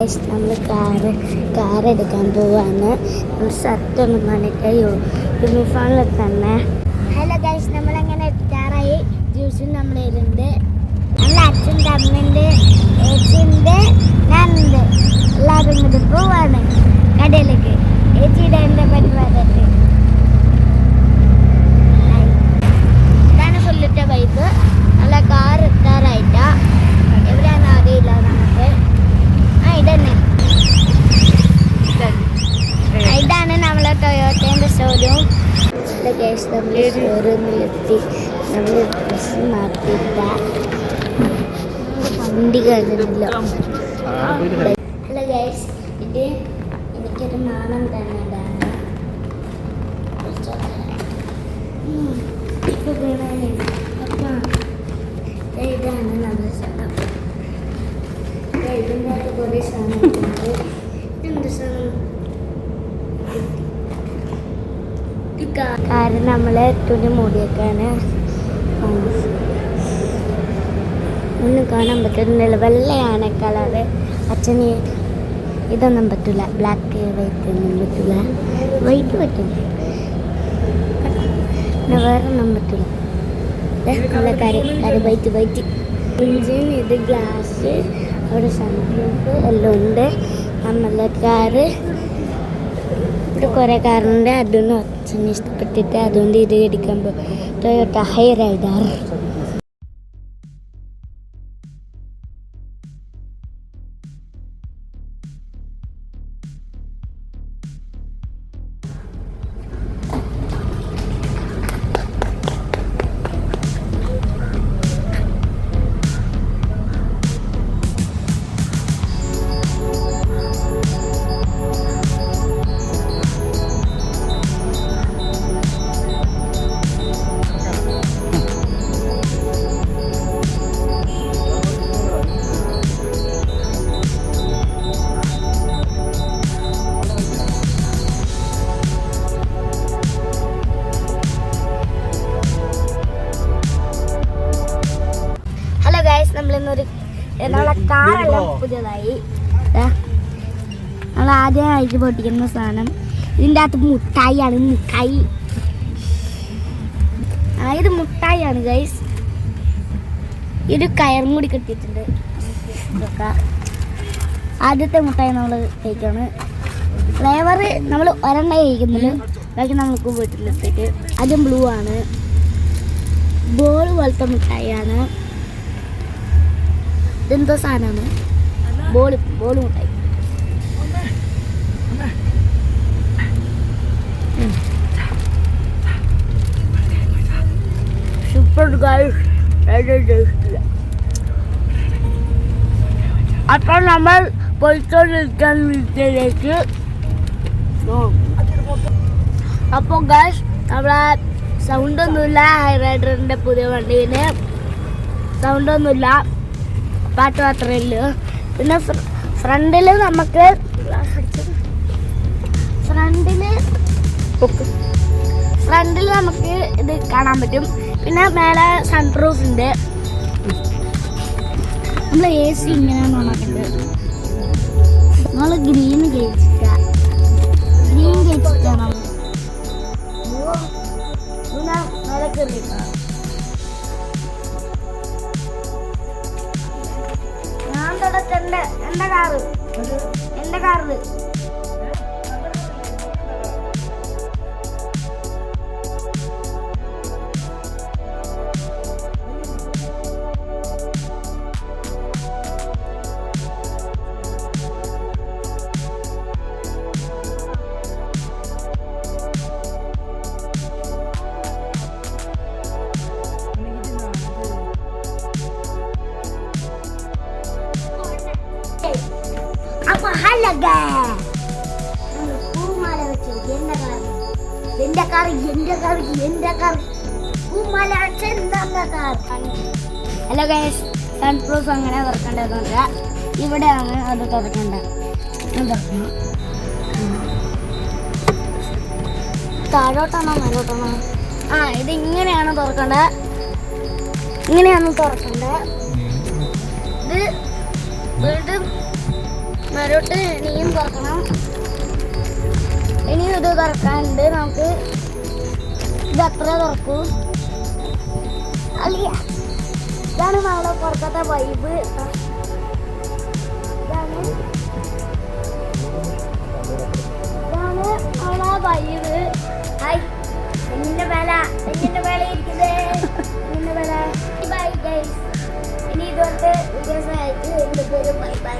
നമ്മൾ car car എടുക്കാൻ പോവാണ്. നമ്മൾ ഷർട്ട് ഒന്നും പറഞ്ഞിട്ട് യൂണിഫോമിൽ തന്നെ ഹലോ ഗൈസ് നമ്മളങ്ങനെ എത്താറായി ജ്യൂസും നമ്മൾ ഇരുണ്ട് നമ്മളെ അച്ഛൻ അമ്മന്റെ ഏച്ചിന്റെ ഞാനുണ്ട്. എല്ലാവരും ഇങ്ങോട്ട് പോവാണ്. കടയിലേക്ക്. ഏച്ചിയുടെ എന്റെ പരിപാടിക്ക് ഇതാണ് ഫുള്ളിട്ട ബൈക്ക് നല്ല കാർ എത്താറായിട്ടാ എവിടെയാണെന്ന് അറിയില്ല നമുക്ക് ആ ഇതന്നെ ആ, ഇതാണ് നമ്മളെ ഷോറൂം കേസ് നമ്മൾ ഷോറൂമിലെത്തി നമ്മൾ ഡ്രസ്സ് മാറ്റിയിട്ട വണ്ടി കഴിഞ്ഞില്ല ഹലോ ഗൈസ് ഇത് എനിക്കൊരു നാണം ദേ ഇതാണ് നമ്മുടെ സ്ഥലം ഇതിന്റെ കുറേ സാധനങ്ങളുണ്ട് എന്ത് സാധനം കാരണം നമ്മളെ തുണി മൂടിയൊക്കെയാണ്. ഒന്നും കാണാൻ പറ്റുന്നില്ല. വെള്ളയാണ് കളറ് അച്ഛന് ഇതൊന്നും പറ്റില്ല ബ്ലാക്ക് വൈറ്റ് ഒന്നും പറ്റില്ല വൈറ്റ് പറ്റില്ല പിന്നെ വേറെ ഒന്നും പറ്റില്ല നല്ല കറി കറി വൈറ്റ് വൈറ്റ് ഇഞ്ചിൻ ഇത് ഗ്ലാസ് അവിടെ സൺറൂഫ് എല്ലാം ഉണ്ട്. നമ്മളെ കാറ് കുറേ കാറുണ്ട് അതൊന്നും അച്ഛന് ഇഷ്ടപ്പെട്ടിട്ട് അതുകൊണ്ട് ഇത് എടുക്കാൻ ടൊയോട്ട ഹൈ റൈഡർ നമ്മളെ കാറെല്ലാം പുതിയതായി. നമ്മൾ ആദ്യമായിട്ട് പൊട്ടിക്കുന്ന സാധനം. ഇതിന്റെ അകത്ത് മുട്ടായിയാണ് മുട്ടായി. ആ ഇത് മുട്ടായിയാണ് ഗൈസ് ഇത് കയറും കൂടി കിട്ടിയിട്ടുണ്ട്. ആദ്യത്തെ മുട്ടായി നമ്മൾ കഴിക്കാണ്. ഫ്ലേവർ നമ്മൾ ഒരെണ്ണ കഴിക്കുന്നുള്ളൂ. ബാക്കി നമുക്ക് വീട്ടിലെത്തിയിട്ട്. അതും ബ്ലൂ ആണ്. ബോൾ പോലത്തെ മിഠായിയാണ് ഇതെന്തോ സാധനമാണ്. ബോൾ ബോൾ ഉണ്ടായി സൂപ്പർ അപ്പോൾ നമ്മൾ പൊയ്ക്കൊണ്ടിരിക്കാൻ വീട്ടിലേക്ക് അപ്പോൾ നമ്മളെ സൗണ്ട് ഒന്നുമില്ല ഹൈ റൈഡറിന്റെ പുതിയ വണ്ടിന് സൗണ്ട് ഒന്നുമില്ല. പാട്ട് മാത്രമേ ഉള്ളൂ. പിന്നെ ഫ്രണ്ടിൽ നമുക്ക് ഫ്രണ്ടിൽ ഫ്രണ്ടിൽ നമുക്ക് ഇത് കാണാൻ പറ്റും. പിന്നെ മേലെ സൺ പ്രൂഫ് ഉണ്ട് നമ്മൾ എ സി ഇങ്ങനെ നമ്മൾ നമ്മൾ ഗ്രീൻ കഴിച്ചിട്ട ഗ്രീൻ കഴിച്ചിട്ടാണ് പിന്നെ മേലെ കയറിയിട്ടാണ് എന്റെ കാറ്. എന്റെ കാറിൽ. പൂമാല വെച്ചു എന്റെ കാർ എന്റെ കാർ എന്റെ കാർ എന്റെ കാർ പൂമാല വെച്ച എന്താ ഹലോ ഗൈസ് സൺപ്രൂഫ് അങ്ങനെ തുറക്കേണ്ടതുണ്ട്. ഇവിടെയാണ് അത് തുറക്കേണ്ടത്. താഴോട്ടാണോ മേലോട്ടാണോ? ആ ഇത് ഇങ്ങനെയാണ് തുറക്കേണ്ടത്. ഇങ്ങനെയാണ് തുറക്കേണ്ടത്. ഇത് വീണ്ടും മരോട്ട് ഇനിയും തുറക്കണം. ഇനിയും ഇത് തുറക്കാനുണ്ട്. നമുക്ക് ഇത് അത്ര തുറക്കൂ. അല്ല ഇതാണ് നമ്മളെ പുറത്തത്തെ വൈബ് ഇതാണ് ഇതാണ് നമ്മളെ വൈബ് ഹായ് എന്റെ വില എന്റെ വില ഇരിക്കുന്നേ. എന്റെ വില ബൈ ഗൈസ് ഇനി ഇതുകൊണ്ട് വീഡിയോസ് ആയിട്ട് എന്റെ പേര് ബൈ ബൈ